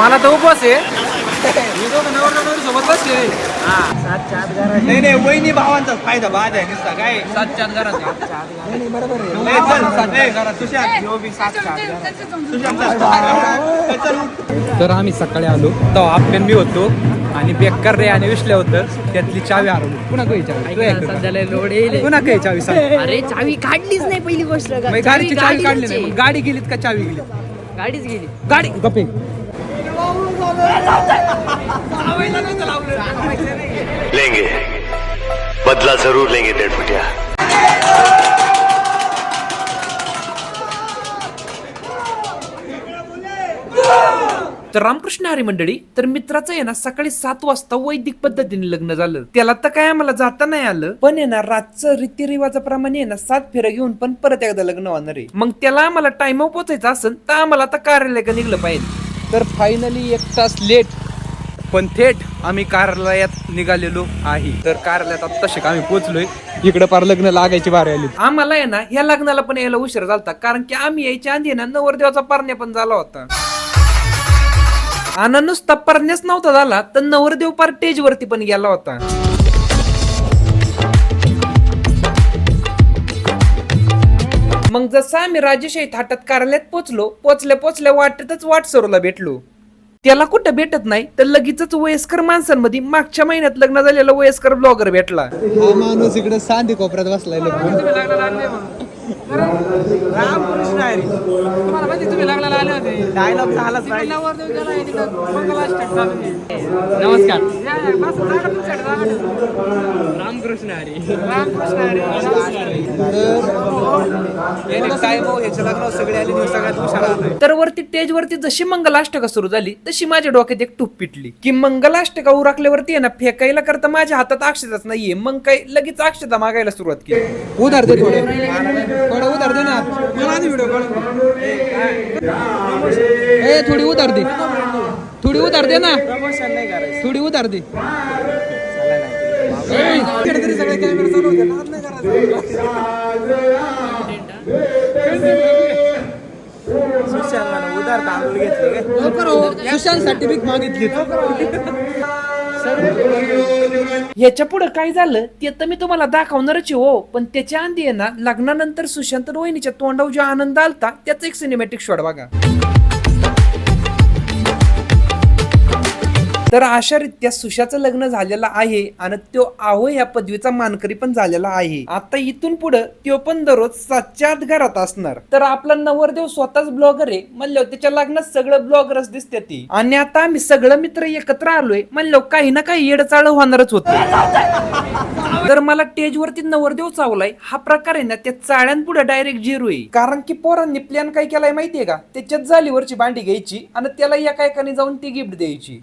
मला तर उपवास आहे. सोबत बसले. नाही नाही वहिनी भावांचा फायदा बाद आहे नुसता काय? सातच्या आत घरात लय चल, लय, तुषार, यो बी सात चार. तुषार, चल, चल, उठ. तर आम्ही सकाळी आलो. तेव्हा आपल्यान मी होतो. आणि बेकार रे आणि विसल्या होतं. त्यातली चावी हरवली पुन्हा काही चावी. तू ऐक. ना. सध्याला लोड येईल. पुन्हा काही चावी सांग. अरे चावी काढलीच नाही पहिली गोष्ट. मग गाडीची चावी काढली नाही. मग गाडी गेलीत का चावी गेली गाडीच गेली. गाडी गप्पे. लेंगे। बदला जरूर लेंगे डेढ़ फुटिया। तर रामकृष्ण हरी मंडळी तर मित्राचं आहे ना सकाळी सात वाजता वैदिक पद्धतीने लग्न झालं. त्याला तर काय आम्हाला जाता नाही आलं पण आहे ना रातचं रीतिरिवाजाप्रमाणे आहे ना सात फेऱ्या घेऊन पण परत एकदा लग्न होणार आहे. मग त्याला आम्हाला टाइम पोचायचं असेल तर आम्हाला आता कार्यालय निघलं पाहिजे. तर फायनली एक तास लेट पण थेट आम्ही कार्यालयात निघालेलो आहे. तर कार्यालयात आता शिक आम्ही पोहोचलोय. इकडे पार लग्न लागायची बारी आली. आम्हाला आहे ना या लग्नाला पण यायला उशीर झालता. कारण की आम्ही यायच्या आधी आहे ना नवरदेवाचा पारण्या पण झाला होता. आणि नुसता पारण्याच नव्हता झाला तर नवरदेव पार टेज वरती पण गेला होता. मग जसं आम्ही राजेशाही थाटात कार्यालयात पोचलो पोचल्या पोचल्या वाटेतच वाटसरूला भेटलो. त्याला कुठं भेटत नाही तर लगेचच वयस्कर माणसांमध्ये मागच्या महिन्यात लग्न झालेला वयस्कर ब्लॉगर भेटला. हा माणूस इकडे सांधी कोपऱ्यात बसलाय रामकृष्ण हरी. तुम्हाला माहिती तुम्ही लग्नाला आले होते. Dialogue झालाच. नमस्कार. रामकृष्ण हरी. हो ह्याच्या लग्नावर सगळे आले दिवस सगळ्यात हुशार आलाय. तर वरती स्टेज वरती जशी मंगलाष्टका सुरू झाली तशी माझ्या डोक्यात एक टूप पिटली. की मंगलाष्टका उरकल्यावरती आहे ना फेकायला करता माझ्या हातात अक्षताच नाहीये. मग काही लगेच अक्षता मागायला सुरुवात केली. उधार दे थोडे उधार दे ना ए थोडी उधार दे. थोडी उधार दे ना. थोडी उधार दे. सुशांत उधार तांदूळ घेतले काय सुशांत सर्टिफिकेट मागितली. याच्या पुढं काय झालं ते तर मी तुम्हाला दाखवणारच हो. पण त्याच्या आधी ना लग्नानंतर सुशांत रोहिणीच्या तोंडावर जो आनंद आलता त्याचा एक सिनेमॅटिक शॉट बघा. तर अशा रीत्या सुशाचं लग्न झालेलं आहे आणि तो आहो या पदवीचा मानकरी पण झालेला आहे. आता इथून पुढे तो पण दररोज सातच्या आत घरात असणार. तर आपला नवरदेव स्वतःच ब्लॉगर आहे. म्हणलं त्याच्या लग्नात सगळं ब्लॉगरच दिसते ती. आणि आता आम्ही सगळं मित्र एकत्र आलोय. म्हणलं काही ना काही येडचाळ होणारच होत. तर मला टेजवरती नवरदेव चावलाय. हा प्रकार आहे ना त्या चाळ्यांपुढे डायरेक्ट झिरो आहे. कारण की पोरांनी प्लॅन काय केलाय माहितीये का? त्याच्यात जालीवरची भांडी घ्यायची आणि त्याला एका एकाने जाऊन ती गिफ्ट द्यायची.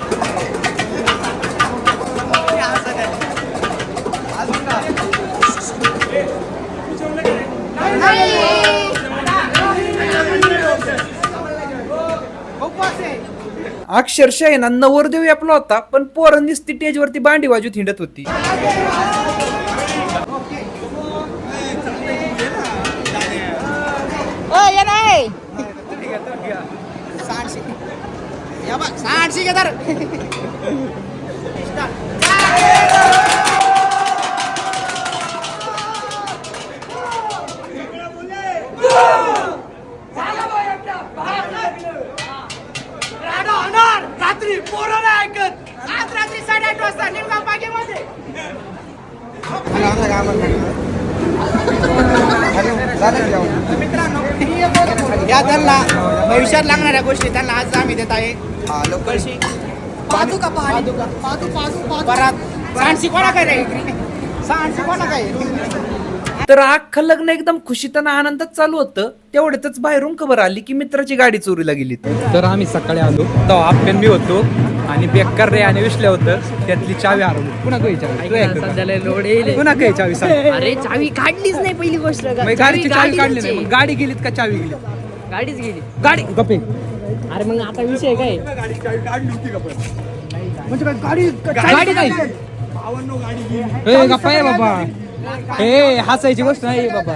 अक्षरशः आहे ना नवरदेव आपला होता पण पोरं स्टेजवरती बांडी भांडी वाजूत हिंडत होती. या त्यांना भविष्यात लागणाऱ्या गोष्टी त्यांना आज आम्ही देत आहे. लोकलशी पादुका पादुका. परत. सांडशी कोणा काय रे? सांडशी कोणा काय? तर अख्खं लग्न एकदम खुशीत आणि आनंदात चालू होतं. तेवढ्यातच बाहेरून खबर आली की मित्राची गाडी चोरीला गेली तर आम्ही सकाळी आलो. तेव्हा आपल्यान मी होतो आणि बेकार रे आणि विसल्या होतं. त्यातली चावी हरवली. पुन्हा काही चावी तू पुन्हा काही चावी सांग? अरे चावी काढलीच नाही पहिली गोष्ट. मग गाडीची चावी काढली नाही. मग गाडी गेलीत का चावी गेली गाडीच गेली. गाडी. गप्पे. अरे मग आता विषय काय? गाडी नाही. ए गप्पा आहे बाबा. ए हसायची गोष्ट नाही बाबा.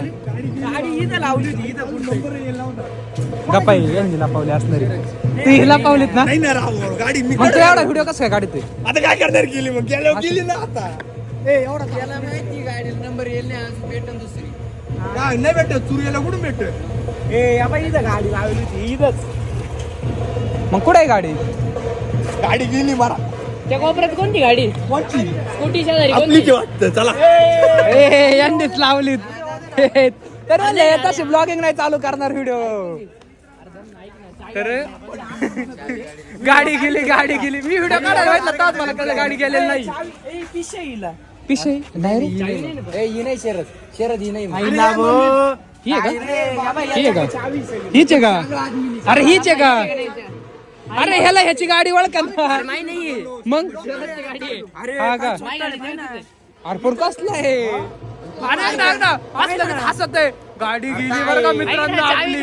गप्पाई यांनी लपावली असणारी. तू हिला पावलीत ना? नाही ना राव गाडी मी तू एवढा व्हिडिओ कसं काय काढतोय आता काय करणार गेली मग? गेल्यावर गेली ना आता. ए एवढा नंबर येईल नाही आज भेटन दुसरी. काय नाही भेटत. सूर्याला कुठून भेटत? ए या बाई इथं गाडी लावली होती इथंच. मग कुठे आहे गाडी? गाडी गेली मला. त्या कोपऱ्यात कोणती गाडी? कोणची? स्कूटी शेजारी आपली कोणती वाटतं चला. ए यांनीच लावलीत तर तशी ब्लॉगिंग नाही चालू करणार व्हिडिओ तर गाडी गेली गाडी गेली. मी व्हिडिओ काढायला तर मला कळलं गाडी गेलेली नाही. पिशे नाही रे ही नाही शरद. शरद ही नाही. ही आहे का? ही आहे का? हीच आहे का? अरे हीच आहे का? अरे ह्याला ह्याची गाडी ओळखा मग शरदची गाडी आहे. हा का. अरे पण कसलं आहे हसत गाडी गेली बरं का मित्रांनो आपली.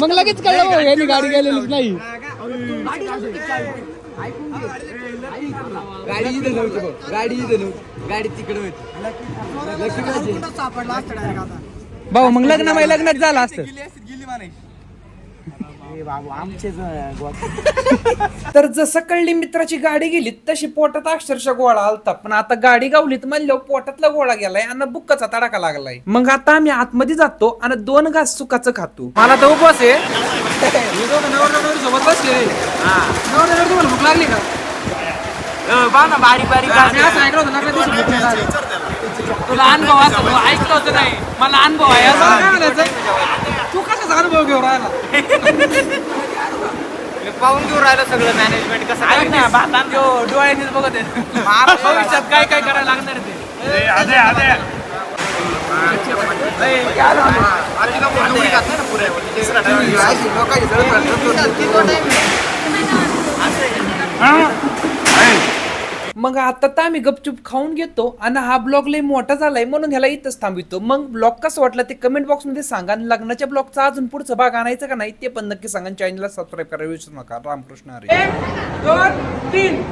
मग लगेच कळलं हो, यांनी गाडी गेलेलीच नाही. गाडी इथं नव्हती गाडी इथं नव्हती. गाडी तिकडे होती. भाऊ मग लग्न माही लग्नात झालं असतं. तर जसं कळली मित्राची गाडी गेली तशी पोटात अक्षरशः गोळा आलता. पण आता गाडी गावलीत म्हणल्यावर पोटातला गोळा गेलाय आणि बुक्काचा तडाखा लागलाय. मग आता आम्ही आतमध्ये जातो आणि दोन घास सुकाचं खातो. मला तर उपवास आहे. हे दोघं नवरा नवरी सोबत बसले. नवरा नवरी तुम्हाला भूक लागली का? बारीक बारीक मी असं ऐकलं होतं ना? तुला अनुभव असं तू ऐकलं होतं नाही. मला अनुभव आहे. असं काय म्हणायचं? तू कशाचा अनुभव घेऊन राहिला? पाहून घेऊन राहिलं सगळं मॅनेजमेंट कसं ऐक ना भातात जो डोळ्यांनीच बघत आहे. भविष्यात काय काय करायला लागणार ते? मग आता तर आम्ही गपचूप खाऊन घेतो आणि हा ब्लॉग लय मोठा झालाय म्हणून ह्याला इथंच थांबितो मग ब्लॉग कसं वाटलं ते कमेंट बॉक्समध्ये सांगा आणि लग्नाच्या ब्लॉगचा अजून पुढचा भाग आणायचा का नाही ते पण नक्की सांगा चॅनलला सबस्क्राईब करायला विसरू नका. रामकृष्ण हरी. दोन तीन.